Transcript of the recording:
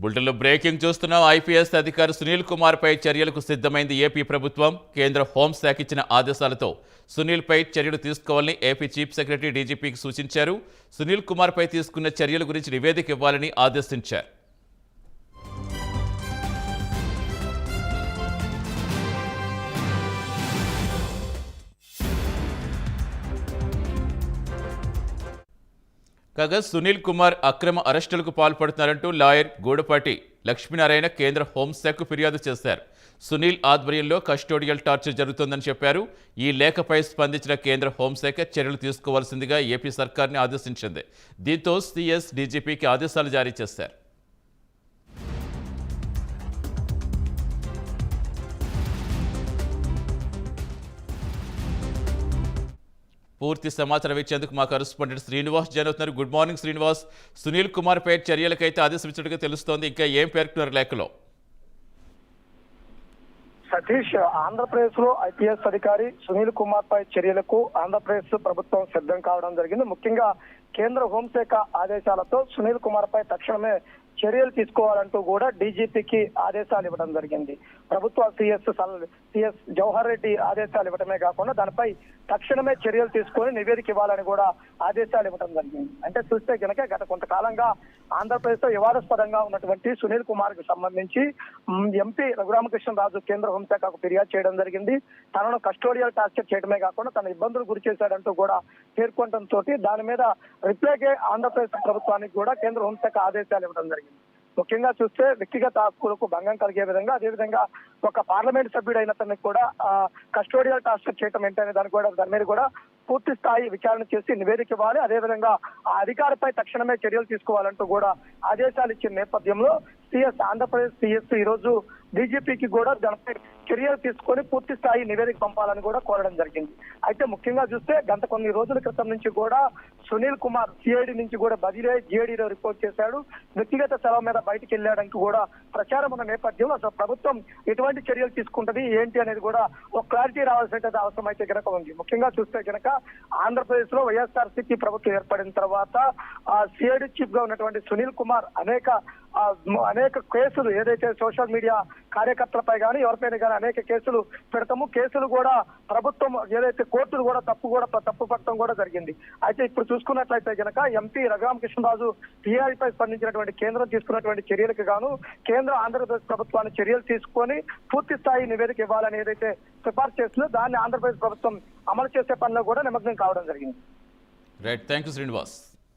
బులెటిన్లో బ్రేకింగ్ చూస్తున్నాం. ఐపీఎస్ అధికారి సునీల్ కుమార్పై చర్యలకు సిద్ధమైంది ఏపీ ప్రభుత్వం. కేంద్ర హోంశాఖ ఇచ్చిన ఆదేశాలతో సునీల్పై చర్యలు తీసుకోవాలని ఏపీ చీఫ్ సెక్రటరీ డీజీపీకి సూచించారు. సునీల్ కుమార్పై తీసుకున్న చర్యల గురించి నివేదిక ఇవ్వాలని ఆదేశించారు. కాగా సునీల్ కుమార్ అక్రమ అరెస్టులకు పాల్పడుతున్నారంటూ లాయర్ గూడపాటి లక్ష్మీనారాయణ కేంద్ర హోంశాఖకు ఫిర్యాదు చేశారు. సునీల్ ఆధ్వర్యంలో కస్టోడియల్ టార్చర్ జరుగుతోందని చెప్పారు. ఈ లేఖపై స్పందించిన కేంద్ర హోంశాఖ చర్యలు తీసుకోవాల్సిందిగా ఏపీ సర్కార్ని ఆదేశించింది. దీంతో సిఎస్ డీజీపీకి ఆదేశాలు జారీ చేశారు. పూర్తి సమాచారం ఇచ్చేందుకు మా కరస్పాండెంట్ శ్రీనివాస్ జాయిన్ అవుతున్నారు. Good morning Srinivas. Sunil Kumar పై చర్యలకైతే ఆదేశించినట్టుగా తెలుస్తోంది. ఇంకా ఏం పేర్కొన్నారు లేఖలో? సతీష్ ఆంధ్రప్రదేశ్లో ఐపీఎస్ అధికారి సునీల్ కుమార్ పై చర్యలకు ఆంధ్రప్రదేశ్ ప్రభుత్వం సిద్ధం కావడం జరిగింది. ముఖ్యంగా కేంద్ర హోంశాఖ ఆదేశాలతో సునీల్ కుమార్ పై తక్షణమే చర్యలు తీసుకోవాలంటూ కూడా డీజీపీకి ఆదేశాలు ఇవ్వడం జరిగింది. ప్రభుత్వ సిఎస్ సిఎస్ జవహర్ రెడ్డి ఆదేశాలు ఇవ్వడమే కాకుండా దానిపై తక్షణమే చర్యలు తీసుకొని నివేదిక ఇవ్వాలని కూడా ఆదేశాలు ఇవ్వడం జరిగింది. అంటే చూస్తే కనుక గత కొంతకాలంగా ఆంధ్రప్రదేశ్లో వివాదాస్పదంగా ఉన్నటువంటి సునీల్ కుమార్కు సంబంధించి ఎంపీ రఘురామకృష్ణరాజు కేంద్ర హోంశాఖకు ఫిర్యాదు చేయడం జరిగింది. తనను కస్టోడియల్ టార్చర్ చేయడమే కాకుండా తన ఇబ్బందులు గురి చేశాడంటూ కూడా పేర్కొనడంతో దాని మీద రిప్లైకే ఆంధ్రప్రదేశ్ ప్రభుత్వానికి కూడా కేంద్ర హోంశాఖ ఆదేశాలు ఇవ్వడం జరిగింది. ముఖ్యంగా చూస్తే వ్యక్తిగత హక్కులకు భంగం కలిగే విధంగా అదేవిధంగా ఒక పార్లమెంట్ సభ్యుడైన తనకి కూడా కస్టోడియల్ టార్చర్ చేయడం ఏంటనే దాని కూడా దాని మీద కూడా పూర్తి స్థాయి విచారణ చేసి నివేదిక ఇవ్వాలి. అదేవిధంగా ఆ అధికారిపై తక్షణమే చర్యలు తీసుకోవాలంటూ కూడా ఆదేశాలు ఇచ్చిన నేపథ్యంలో సిఎస్ ఆంధ్రప్రదేశ్ సిఎస్ ఈ రోజు డీజీపీకి కూడా దానిపై చర్యలు తీసుకొని పూర్తి స్థాయి నివేదిక పంపాలని కూడా కోరడం జరిగింది. అయితే ముఖ్యంగా చూస్తే గత కొన్ని రోజుల క్రితం నుంచి కూడా సునీల్ కుమార్ సిఐడి నుంచి కూడా బదిలీ జిఐడిలో రిపోర్ట్ చేశాడు. వ్యక్తిగత సెలవు మీద బయటికి వెళ్ళడానికి కూడా ప్రచారం ఉన్న నేపథ్యంలో అసలు ప్రభుత్వం ఎటువంటి చర్యలు తీసుకుంటది ఏంటి అనేది కూడా ఒక క్లారిటీ రావాల్సినటువంటి అవసరం అయితే గనక ఉంది. ముఖ్యంగా చూస్తే గనక ఆంధ్రప్రదేశ్లో వైఎస్ఆర్సీపీ ప్రభుత్వం ఏర్పడిన తర్వాత ఆ సిఐడి చీఫ్గా ఉన్నటువంటి సునీల్ కుమార్ అనేక అనేక కేసులు ఏదైతే సోషల్ మీడియా కార్యకర్తలపై కానీ ఎవరిపైన కానీ అనేక కేసులు పెడతాము. కేసులు కూడా ప్రభుత్వం ఏదైతే కోర్టులు కూడా తప్పు కూడా తప్పు పట్టడం కూడా జరిగింది. అయితే ఇప్పుడు చూసుకున్నట్లయితే గనక ఎంపీ రఘురామకృష్ణరాజు పై స్పందించినటువంటి కేంద్రం తీసుకున్నటువంటి చర్యలకు గాను కేంద్ర ఆంధ్రప్రదేశ్ ప్రభుత్వాన్ని చర్యలు తీసుకొని పూర్తి స్థాయి నివేదిక ఇవ్వాలని ఏదైతే సిఫార్సు చేస్తుందో దాన్ని ఆంధ్రప్రదేశ్ ప్రభుత్వం అమలు చేసే పనిలో కూడా నిమగ్నం కావడం జరిగింది. Right thank you Srinivas